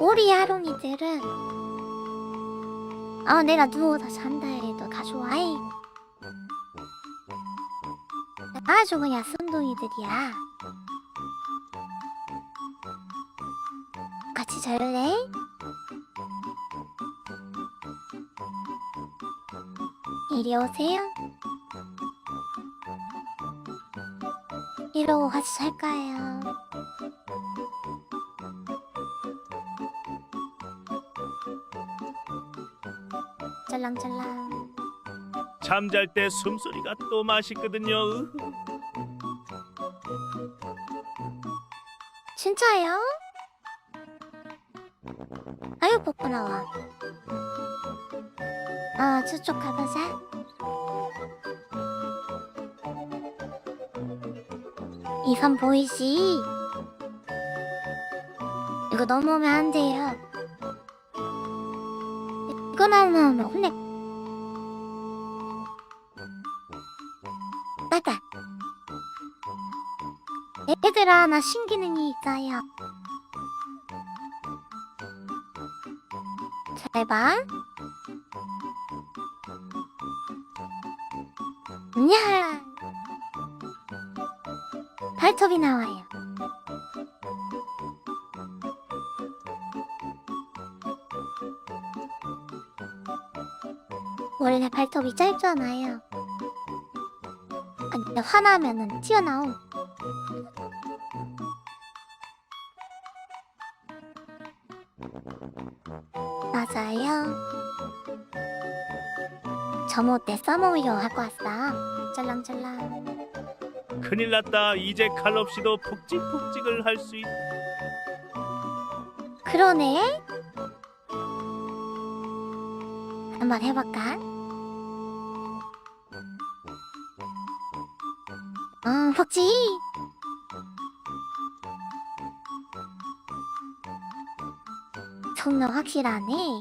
우리 하롱이들은 아 내가 누워서 잔다 해도 가져와이 아주 그냥 순둥이들이야 같이 잘래? 이리 오세요 이러고 같이 잘까요? 짤랑짤랑 잠잘 때 숨소리가 또 맛있거든요. 진짜요? 아유 나와 아 저쪽 가보자 이선 보이지? 이거 넘어오면 안 돼요 이거 넘어오면 혼내 빨빨 얘들아 나 신기능이 있어요 잘 봐. 냐. 발톱이 나와요. 원래 발톱이 짧잖아요. 아니, 근데 화나면은 튀어나옴. 맞아요. 때 써먹으려 하고 왔어. 짤랑짤랑. 큰일 났다. 이제 칼 없이도 푹직푹직을 할 수 있. 그러네. 한번 해볼까? 어, 혹시 성능 확실하네.